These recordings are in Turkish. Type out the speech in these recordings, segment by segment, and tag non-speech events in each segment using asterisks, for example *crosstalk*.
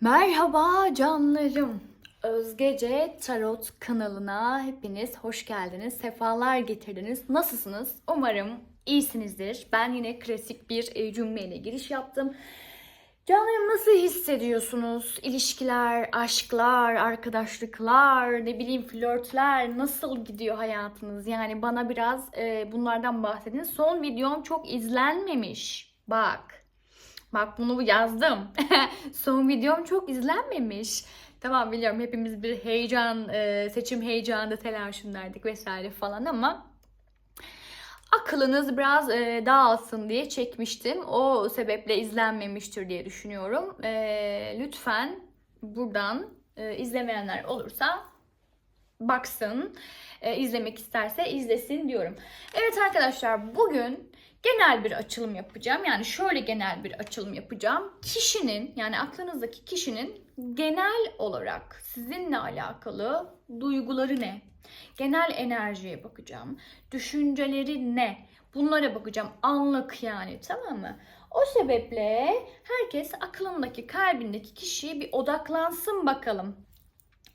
Merhaba canlarım. Özgece Tarot kanalına hepiniz hoş geldiniz. Sefalar getirdiniz. Nasılsınız? Umarım iyisinizdir. Ben yine klasik bir e, cümleyle giriş yaptım. Canlarım nasıl hissediyorsunuz? İlişkiler, aşklar, arkadaşlıklar, ne bileyim flörtler nasıl gidiyor hayatınız? Yani bana biraz e, bunlardan bahsedin. Son videom çok izlenmemiş. Bak. Bak bunu yazdım. *laughs* Son videom çok izlenmemiş. Tamam biliyorum hepimiz bir heyecan, e, seçim heyecanında telaşındaydık vesaire falan ama akılınız biraz e, dağılsın diye çekmiştim. O sebeple izlenmemiştir diye düşünüyorum. E, lütfen buradan izlemeyenler olursa baksın, e, izlemek isterse izlesin diyorum. Evet arkadaşlar bugün genel bir açılım yapacağım. Yani şöyle genel bir açılım yapacağım. Kişinin yani aklınızdaki kişinin genel olarak sizinle alakalı duyguları ne? Genel enerjiye bakacağım. Düşünceleri ne? Bunlara bakacağım. Anlık yani tamam mı? O sebeple herkes aklındaki, kalbindeki kişiye bir odaklansın bakalım.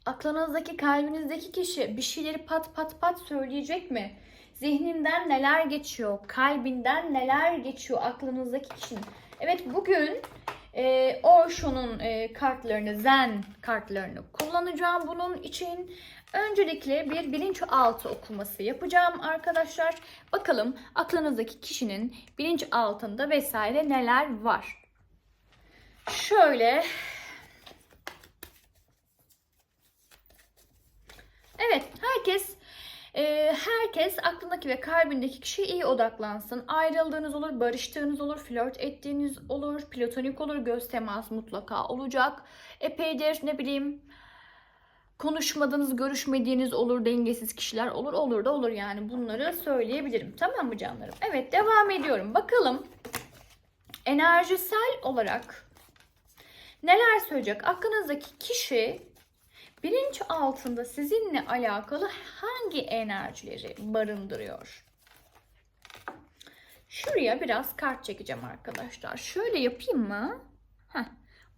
Aklınızdaki, kalbinizdeki kişi bir şeyleri pat pat pat söyleyecek mi? Zihninden neler geçiyor? Kalbinden neler geçiyor aklınızdaki kişinin? Evet bugün e, Osho'nun e, kartlarını, Zen kartlarını kullanacağım bunun için. Öncelikle bir bilinçaltı okuması yapacağım arkadaşlar. Bakalım aklınızdaki kişinin bilinçaltında vesaire neler var. Şöyle Evet, herkes e, herkes aklındaki ve kalbindeki kişiye iyi odaklansın. Ayrıldığınız olur, barıştığınız olur, flört ettiğiniz olur, platonik olur, göz teması mutlaka olacak. Epeydir ne bileyim konuşmadığınız, görüşmediğiniz olur, dengesiz kişiler olur, olur da olur yani bunları söyleyebilirim. Tamam mı canlarım? Evet, devam ediyorum. Bakalım enerjisel olarak neler söyleyecek? Aklınızdaki kişi bilinç altında sizinle alakalı hangi enerjileri barındırıyor? Şuraya biraz kart çekeceğim arkadaşlar. Şöyle yapayım mı? Heh.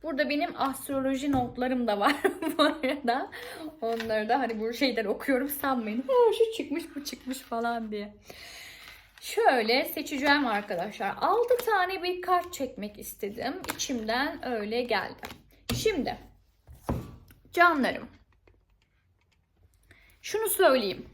Burada benim astroloji notlarım da var *laughs* bu arada. Onları da hani bu şeyler okuyorum sanmayın. Ha, şu çıkmış bu çıkmış falan diye. Şöyle seçeceğim arkadaşlar. 6 tane bir kart çekmek istedim. İçimden öyle geldi. Şimdi Canlarım. Şunu söyleyeyim.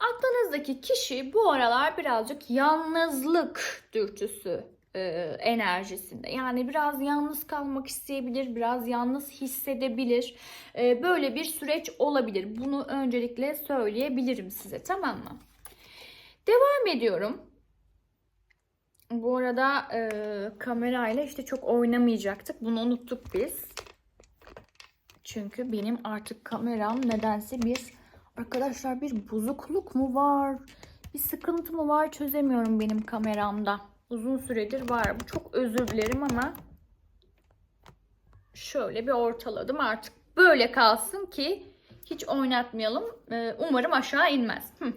Aklınızdaki kişi bu aralar birazcık yalnızlık dürtüsü e, enerjisinde. Yani biraz yalnız kalmak isteyebilir, biraz yalnız hissedebilir. E, böyle bir süreç olabilir. Bunu öncelikle söyleyebilirim size tamam mı? Devam ediyorum. Bu arada e, kamerayla işte çok oynamayacaktık. Bunu unuttuk biz. Çünkü benim artık kameram nedense bir arkadaşlar bir bozukluk mu var? Bir sıkıntı mı var çözemiyorum benim kameramda. Uzun süredir var. Bu çok özür dilerim ama şöyle bir ortaladım artık. Böyle kalsın ki hiç oynatmayalım. Ee, Umarım aşağı inmez. Hı.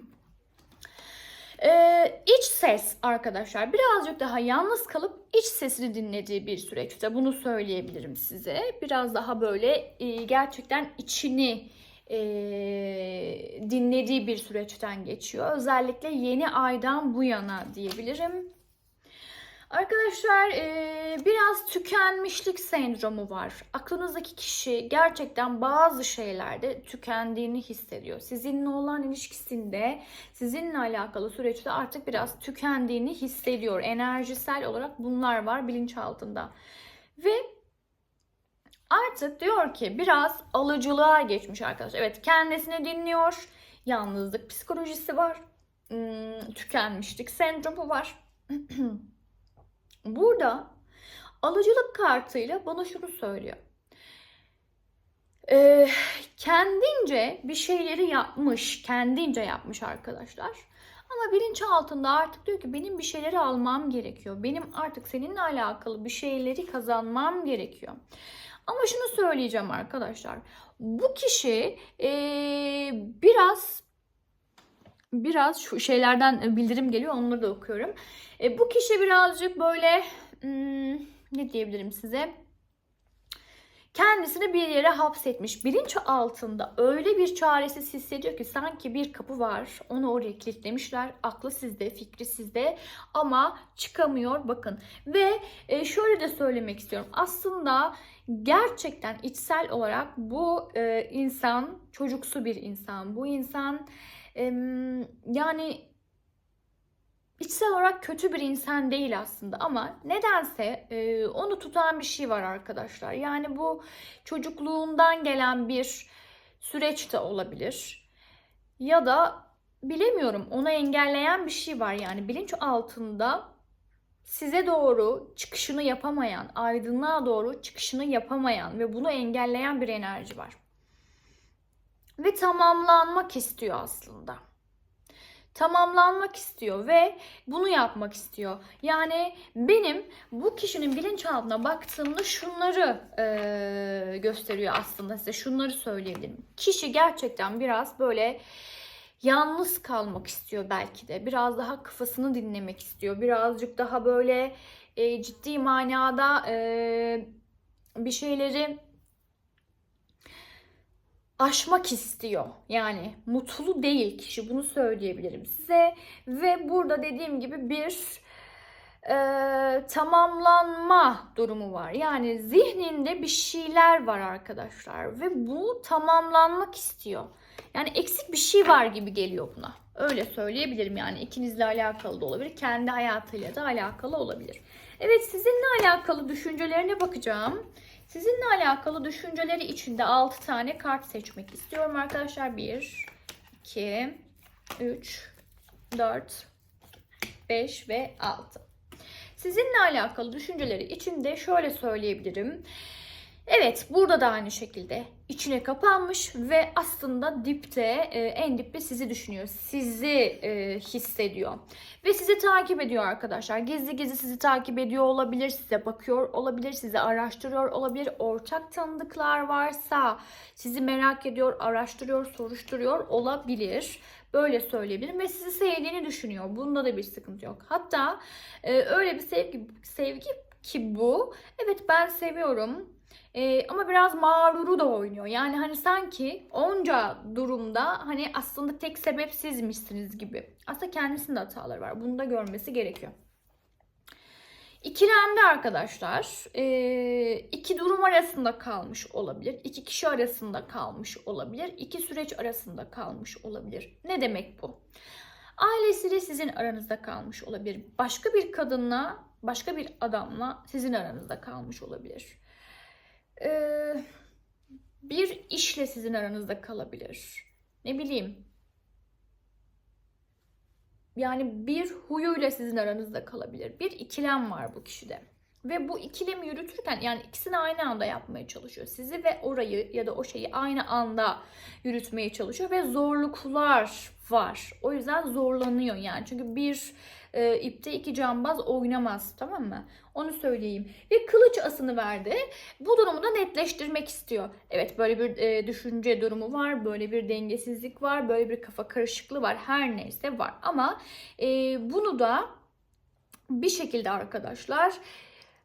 Ee, iç ses arkadaşlar birazcık daha yalnız kalıp iç sesini dinlediği bir süreçte bunu söyleyebilirim size. Biraz daha böyle e, gerçekten içini e, dinlediği bir süreçten geçiyor. Özellikle yeni aydan bu yana diyebilirim. Arkadaşlar biraz tükenmişlik sendromu var. Aklınızdaki kişi gerçekten bazı şeylerde tükendiğini hissediyor. Sizinle olan ilişkisinde, sizinle alakalı süreçte artık biraz tükendiğini hissediyor. Enerjisel olarak bunlar var bilinçaltında. Ve artık diyor ki biraz alıcılığa geçmiş arkadaşlar. Evet kendisini dinliyor. Yalnızlık psikolojisi var. Hmm, tükenmişlik sendromu var. *clears throat* Burada alıcılık kartıyla bana şunu söylüyor. Ee, kendince bir şeyleri yapmış, kendince yapmış arkadaşlar. Ama bilinç altında artık diyor ki benim bir şeyleri almam gerekiyor. Benim artık seninle alakalı bir şeyleri kazanmam gerekiyor. Ama şunu söyleyeceğim arkadaşlar. Bu kişi ee, biraz biraz şu şeylerden bildirim geliyor. Onları da okuyorum. E, bu kişi birazcık böyle hmm, ne diyebilirim size? kendisini bir yere hapsetmiş. Bilinç altında öyle bir çaresiz hissediyor ki sanki bir kapı var. Onu oraya kilitlemişler. Aklı sizde, fikri sizde ama çıkamıyor. Bakın ve e, şöyle de söylemek istiyorum. Aslında gerçekten içsel olarak bu e, insan çocuksu bir insan. Bu insan yani içsel olarak kötü bir insan değil aslında ama nedense e, onu tutan bir şey var arkadaşlar. Yani bu çocukluğundan gelen bir süreç de olabilir. Ya da bilemiyorum onu engelleyen bir şey var yani bilinç altında size doğru çıkışını yapamayan, aydınlığa doğru çıkışını yapamayan ve bunu engelleyen bir enerji var. Ve tamamlanmak istiyor aslında tamamlanmak istiyor ve bunu yapmak istiyor. Yani benim bu kişinin bilinçaltına baktığımda şunları e, gösteriyor aslında size. Şunları söyleyebilirim. Kişi gerçekten biraz böyle yalnız kalmak istiyor belki de. Biraz daha kafasını dinlemek istiyor. Birazcık daha böyle e, ciddi manada e, bir şeyleri aşmak istiyor. Yani mutlu değil kişi bunu söyleyebilirim size. Ve burada dediğim gibi bir e, tamamlanma durumu var. Yani zihninde bir şeyler var arkadaşlar ve bu tamamlanmak istiyor. Yani eksik bir şey var gibi geliyor buna. Öyle söyleyebilirim yani ikinizle alakalı da olabilir. Kendi hayatıyla da alakalı olabilir. Evet sizinle alakalı düşüncelerine bakacağım. Sizinle alakalı düşünceleri içinde 6 tane kart seçmek istiyorum arkadaşlar. 1, 2, 3, 4, 5 ve 6. Sizinle alakalı düşünceleri içinde şöyle söyleyebilirim. Evet burada da aynı şekilde içine kapanmış ve aslında dipte e, en dipte sizi düşünüyor. Sizi e, hissediyor. Ve sizi takip ediyor arkadaşlar. Gizli gizli sizi takip ediyor olabilir. Size bakıyor olabilir. Sizi araştırıyor olabilir. Ortak tanıdıklar varsa sizi merak ediyor, araştırıyor, soruşturuyor olabilir. Böyle söyleyebilirim ve sizi sevdiğini düşünüyor. Bunda da bir sıkıntı yok. Hatta e, öyle bir sevgi sevgi ki bu. Evet ben seviyorum ee, ama biraz mağruru da oynuyor. Yani hani sanki onca durumda hani aslında tek sebep sizmişsiniz gibi. Aslında kendisinde hataları var. Bunu da görmesi gerekiyor. İkilemde arkadaşlar e, iki durum arasında kalmış olabilir. iki kişi arasında kalmış olabilir. iki süreç arasında kalmış olabilir. Ne demek bu? Ailesiyle sizin aranızda kalmış olabilir. Başka bir kadınla, başka bir adamla sizin aranızda kalmış olabilir ee, bir işle sizin aranızda kalabilir. Ne bileyim. Yani bir huyuyla sizin aranızda kalabilir. Bir ikilem var bu kişide. Ve bu ikilemi yürütürken yani ikisini aynı anda yapmaya çalışıyor. Sizi ve orayı ya da o şeyi aynı anda yürütmeye çalışıyor ve zorluklar var. O yüzden zorlanıyor yani. Çünkü bir e, ipte iki cambaz oynamaz tamam mı? Onu söyleyeyim. Ve kılıç asını verdi. Bu durumu da netleştirmek istiyor. Evet böyle bir e, düşünce durumu var. Böyle bir dengesizlik var. Böyle bir kafa karışıklığı var. Her neyse var. Ama e, bunu da bir şekilde arkadaşlar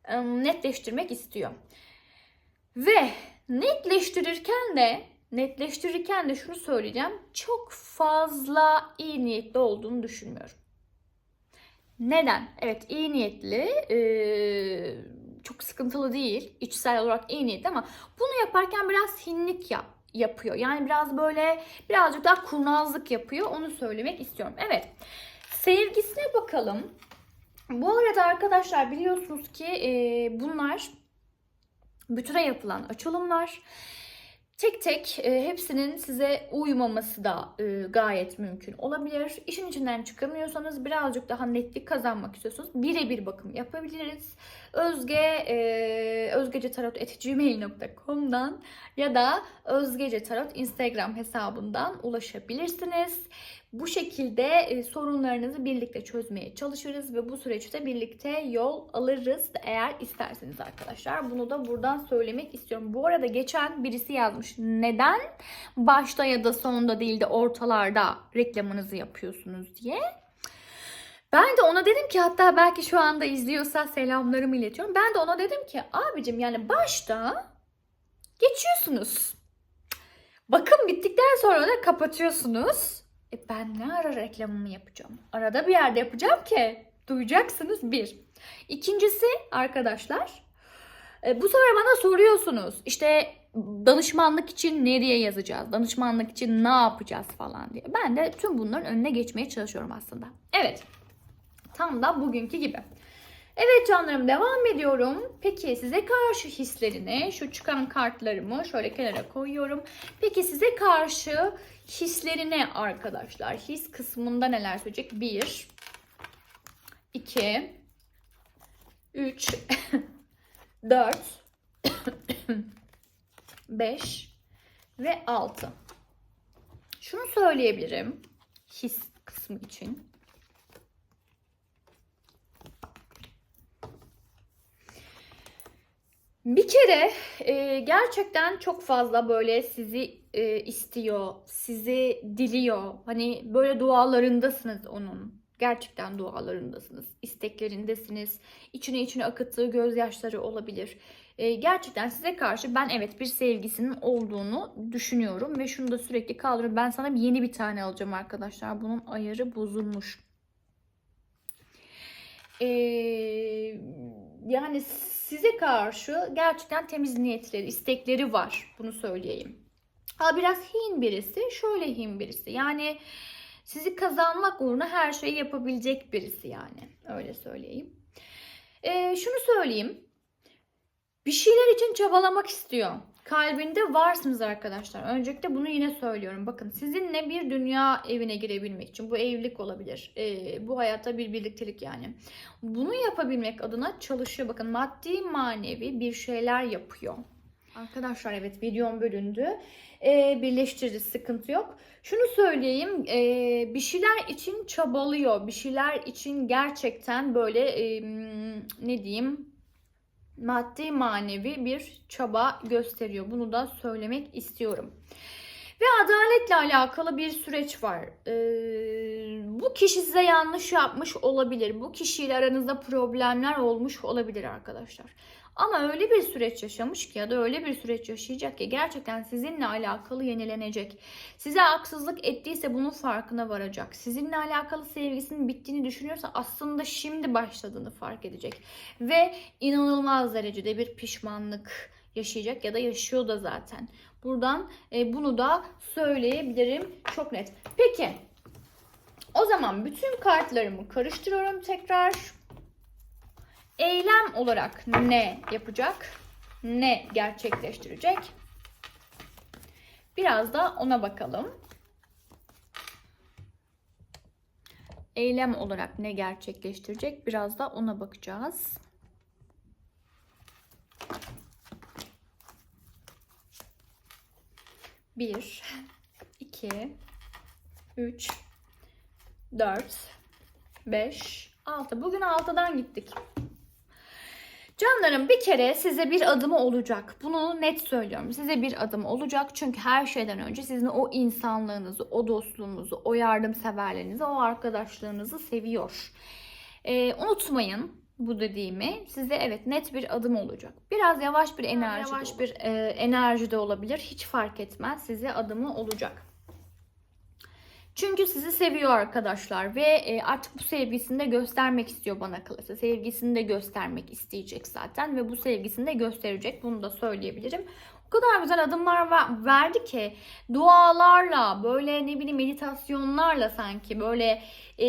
e, netleştirmek istiyor. Ve netleştirirken de netleştirirken de şunu söyleyeceğim. Çok fazla iyi niyetli olduğunu düşünmüyorum. Neden? Evet iyi niyetli, ee, çok sıkıntılı değil, içsel olarak iyi niyetli ama bunu yaparken biraz hinlik yap yapıyor. Yani biraz böyle birazcık daha kurnazlık yapıyor. Onu söylemek istiyorum. Evet. Sevgisine bakalım. Bu arada arkadaşlar biliyorsunuz ki e, bunlar bütüne yapılan açılımlar. Tek tek e, hepsinin size uymaması da e, gayet mümkün olabilir. İşin içinden çıkamıyorsanız birazcık daha netlik kazanmak istiyorsanız birebir bakım yapabiliriz. Özge e, özgecetarot.gmail.com'dan ya da özgecetarot Instagram hesabından ulaşabilirsiniz. Bu şekilde e, sorunlarınızı birlikte çözmeye çalışırız ve bu süreçte birlikte yol alırız eğer isterseniz arkadaşlar. Bunu da buradan söylemek istiyorum. Bu arada geçen birisi yazmış. Neden başta ya da sonunda değil de ortalarda reklamınızı yapıyorsunuz diye. Ben de ona dedim ki hatta belki şu anda izliyorsa selamlarımı iletiyorum. Ben de ona dedim ki abicim yani başta geçiyorsunuz. Bakım bittikten sonra da kapatıyorsunuz. E ben ne ara reklamımı yapacağım? Arada bir yerde yapacağım ki duyacaksınız bir. İkincisi arkadaşlar e, bu sefer bana soruyorsunuz. İşte danışmanlık için nereye yazacağız? Danışmanlık için ne yapacağız falan diye. Ben de tüm bunların önüne geçmeye çalışıyorum aslında. Evet. Tam da bugünkü gibi. Evet canlarım devam ediyorum. Peki size karşı hislerini şu çıkan kartlarımı şöyle kenara koyuyorum. Peki size karşı hislerine arkadaşlar his kısmında neler söyleyecek? 1 2 3 4 5 ve 6. Şunu söyleyebilirim his kısmı için. Bir kere e, gerçekten çok fazla böyle sizi e, istiyor, sizi diliyor. Hani böyle dualarındasınız onun. Gerçekten dualarındasınız, isteklerindesiniz. İçine içine akıttığı gözyaşları olabilir. E, gerçekten size karşı ben evet bir sevgisinin olduğunu düşünüyorum ve şunu da sürekli kaldırıyorum. Ben sana yeni bir tane alacağım arkadaşlar. Bunun ayarı bozulmuş. Eee yani size karşı gerçekten temiz niyetleri, istekleri var. Bunu söyleyeyim. Ha biraz hin birisi, şöyle hin birisi. Yani sizi kazanmak uğruna her şeyi yapabilecek birisi yani. Öyle söyleyeyim. Ee, şunu söyleyeyim. Bir şeyler için çabalamak istiyor. Kalbinde varsınız arkadaşlar. Öncelikle bunu yine söylüyorum. Bakın sizinle bir dünya evine girebilmek için bu evlilik olabilir. Ee, bu hayatta bir birliktelik yani. Bunu yapabilmek adına çalışıyor. Bakın maddi manevi bir şeyler yapıyor. Arkadaşlar evet videom bölündü. Ee, birleştirdi sıkıntı yok. Şunu söyleyeyim ee, bir şeyler için çabalıyor. Bir şeyler için gerçekten böyle ee, ne diyeyim maddi manevi bir çaba gösteriyor. Bunu da söylemek istiyorum. Ve adaletle alakalı bir süreç var. Ee, bu kişi size yanlış yapmış olabilir. Bu kişiyle aranızda problemler olmuş olabilir arkadaşlar. Ama öyle bir süreç yaşamış ki ya da öyle bir süreç yaşayacak ki gerçekten sizinle alakalı yenilenecek. Size haksızlık ettiyse bunun farkına varacak. Sizinle alakalı sevgisinin bittiğini düşünüyorsa aslında şimdi başladığını fark edecek. Ve inanılmaz derecede bir pişmanlık yaşayacak ya da yaşıyor da zaten. Buradan e, bunu da söyleyebilirim çok net. Peki o zaman bütün kartlarımı karıştırıyorum tekrar. Eylem olarak ne yapacak? Ne gerçekleştirecek? Biraz da ona bakalım. Eylem olarak ne gerçekleştirecek? Biraz da ona bakacağız. Bir, iki, üç, dört, beş, altı. Bugün altıdan gittik. Canlarım bir kere size bir adımı olacak. Bunu net söylüyorum. Size bir adım olacak. Çünkü her şeyden önce sizin o insanlığınızı, o dostluğunuzu, o yardımseverliğinizi, o arkadaşlığınızı seviyor. Ee, unutmayın bu dediğimi size evet net bir adım olacak. Biraz yavaş bir enerji, yavaş bir e, enerji de olabilir. Hiç fark etmez. Size adımı olacak. Çünkü sizi seviyor arkadaşlar ve e, artık bu sevgisini de göstermek istiyor bana kalırsa. Sevgisini de göstermek isteyecek zaten ve bu sevgisini de gösterecek. Bunu da söyleyebilirim. O kadar güzel adımlar verdi ki dualarla böyle ne bileyim meditasyonlarla sanki böyle e,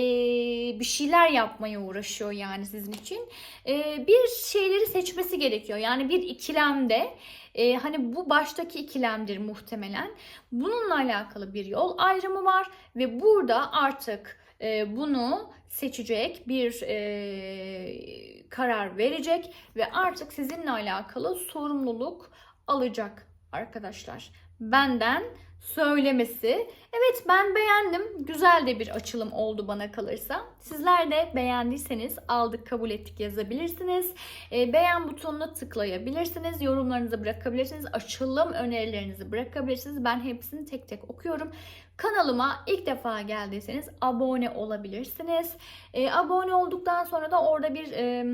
bir şeyler yapmaya uğraşıyor yani sizin için. E, bir şeyleri seçmesi gerekiyor. Yani bir ikilemde e, hani bu baştaki ikilemdir muhtemelen. Bununla alakalı bir yol ayrımı var ve burada artık e, bunu seçecek bir e, karar verecek ve artık sizinle alakalı sorumluluk alacak arkadaşlar. Benden söylemesi. Evet ben beğendim. Güzel de bir açılım oldu bana kalırsa. Sizler de beğendiyseniz aldık kabul ettik yazabilirsiniz. E, beğen butonuna tıklayabilirsiniz. Yorumlarınızı bırakabilirsiniz. Açılım önerilerinizi bırakabilirsiniz. Ben hepsini tek tek okuyorum. Kanalıma ilk defa geldiyseniz abone olabilirsiniz. E, abone olduktan sonra da orada bir... E,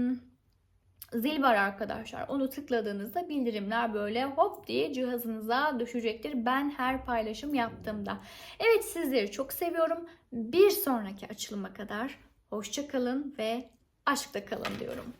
zil var arkadaşlar. Onu tıkladığınızda bildirimler böyle hop diye cihazınıza düşecektir. Ben her paylaşım yaptığımda. Evet sizleri çok seviyorum. Bir sonraki açılıma kadar hoşça kalın ve aşkta kalın diyorum.